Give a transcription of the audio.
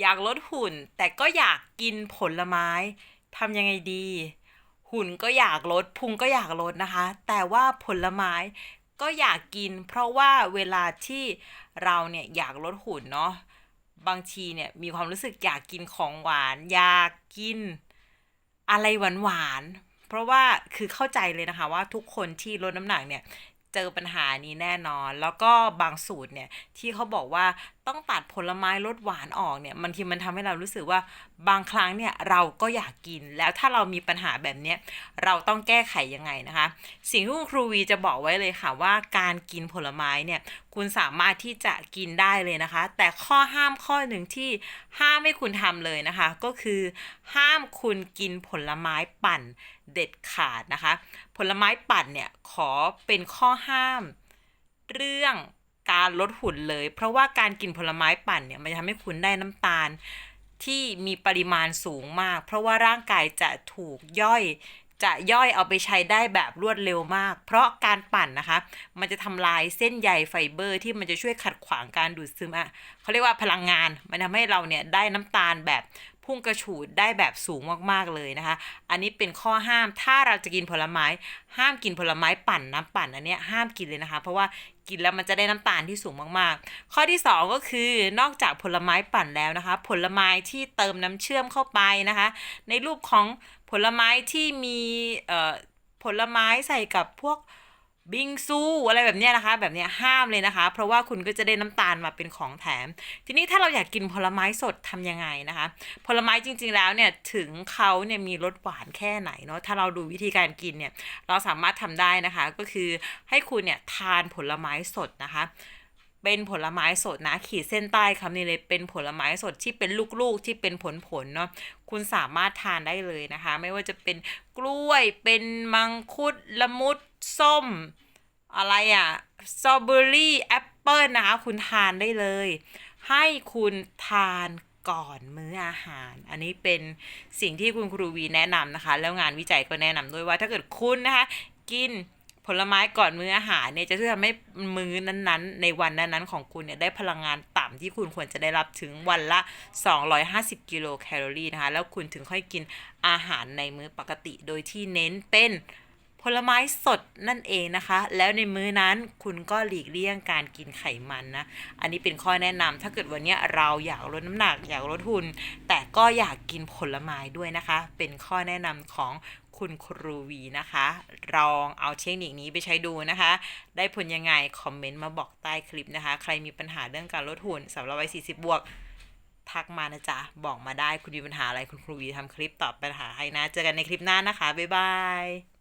อยากลดหุ่น แต่ก็อยากกินผลไม้ทำยังไงดี หุ่นก็อยากลดพุงก็อยากลดนะคะ แต่ว่าผลไม้ก็อยากกิน เพราะว่าเวลาที่เราเนี่ยอยากลดหุ่นเนาะบางทีเนี่ยมีความรู้สึกอยากกินของหวานอยากกิน อะไรหวานหวานเพราะว่าคือเข้าใจเลยนะคะว่าทุกคนที่ลดน้ำหนักเนี่ยเจอปัญหานี้แน่นอน แล้วก็บางสูตรเนี่ยที่เขาบอกว่า ต้องตัดผลไม้ลดหวานออกเนี่ยบางทีมันทำให้เรารู้สึกว่าบางครั้งเนี่ยเราก็อยากกินแล้วถ้าเรามีปัญหาแบบเนี้ยเราต้องแก้ไขยังไงนะคะ สิ่งที่คุณครูวีจะบอกไว้เลยค่ะว่าการกินผลไม้เนี่ยคุณสามารถที่จะกินได้เลยนะคะ แต่ข้อห้ามข้อหนึ่งที่ห้ามไม่คุณทำเลยนะคะ ก็คือห้ามคุณกินผลไม้ปั่นเด็ดขาดนะคะ ผลไม้ปั่นเนี่ยขอเป็นข้อห้ามเรื่อง การลดหุ่นเลย เพราะว่าการกินผลไม้ปั่นเนี่ยมันจะทำให้คุณได้น้ำตาล ที่มีปริมาณสูงมาก เพราะว่าร่างกายจะถูกย่อยจะย่อยเอาไปใช้ได้แบบรวดเร็วมาก เพราะการปั่นนะคะ มันจะทำลายเส้นใยไฟเบอร์ที่มันจะช่วยขัดขวางการดูดซึมอะเขาเรียกว่าพลังงาน มันทำให้เราเนี่ยได้น้ำตาลแบบ พุ่งกระฉูดได้แบบสูงมากๆเลยนะคะ อันนี้เป็นข้อห้ามถ้าเราจะกินผลไม้ ห้ามกินผลไม้ปั่นน้ำปั่นอันเนี้ยห้ามกินเลยนะคะ เพราะว่ากินแล้วมันจะได้น้ำตาลที่สูงมากๆ ข้อที่ 2 ก็คือนอกจากผลไม้ปั่นแล้วนะคะ ผลไม้ที่เติมน้ำเชื่อมเข้าไปนะคะ ในรูปของผลไม้ที่มีเอ่อผลไม้ใส่กับพวก บิงซูอะไรแบบเนี้ยนะคะ แบบเนี้ยห้ามเลยนะคะ เพราะว่าคุณก็จะได้น้ำตาลมาเป็นของแถม ทีนี้ถ้าเราอยากกินผลไม้สดทำยังไงนะคะ ผลไม้จริง ๆแล้วเนี่ยถึงเขาเนี่ยมีรสหวานแค่ไหนเนาะถ้าเราดูวิธีการกินเนี่ยเราสามารถทำได้นะคะ ก็คือให้คุณเนี่ยทานผลไม้สดนะคะเป็นผลไม้สดนะขีดเส้นใต้คำนี้เลยเป็นผลไม้สดที่เป็นลูกๆที่เป็นผลๆเนาะคุณสามารถทานได้เลยนะคะ ไม่ว่าจะเป็นกล้วยเป็นมังคุดละมุด ส้ม อะไรอะสตรอเบอรี่แอปเปิลนะคะ คุณทานได้เลย ให้คุณทานก่อนมื้ออาหาร อันนี้เป็นสิ่งที่คุณครูวีแนะนำนะคะ แล้วงานวิจัยก็แนะนำด้วยว่าถ้าเกิดคุณนะคะ กินผลไม้ก่อนมื้ออาหารเนี่ยจะช่วยทำให้มื้อนั้นๆ ในวันนั้นๆของคุณเนี่ยได้พลังงานต่ำที่คุณควรจะได้รับถึงวันละ 250 กิโลแคลอรี่นะคะ แล้วคุณถึงค่อยกินอาหารในมื้อปกติโดยที่เน้นเป็น ผลไม้สดนั่นเองนะคะ แล้วในมื้อนั้นคุณก็หลีกเลี่ยงการกินไขมันนะ อันนี้เป็นข้อแนะนำถ้าเกิดวันนี้เราอยากลดน้ำหนักอยากลดหุ่นแต่ก็อยากกินผลไม้ด้วยนะคะ เป็นข้อแนะนำของคุณครูวีนะคะลองเอาเทคนิคนี้ไปใช้ดูนะคะ ได้ผลยังไง คอมเมนต์มาบอกใต้คลิปนะคะ ใครมีปัญหาเรื่องการลดหุ่นสำหรับวัย40 บวก ทักมานะจ๊ะ บอกมาได้คุณมีปัญหาอะไรคุณครูวีทำคลิปตอบปัญหาให้นะ เจอกันในคลิปหน้านะคะ บ๊ายบาย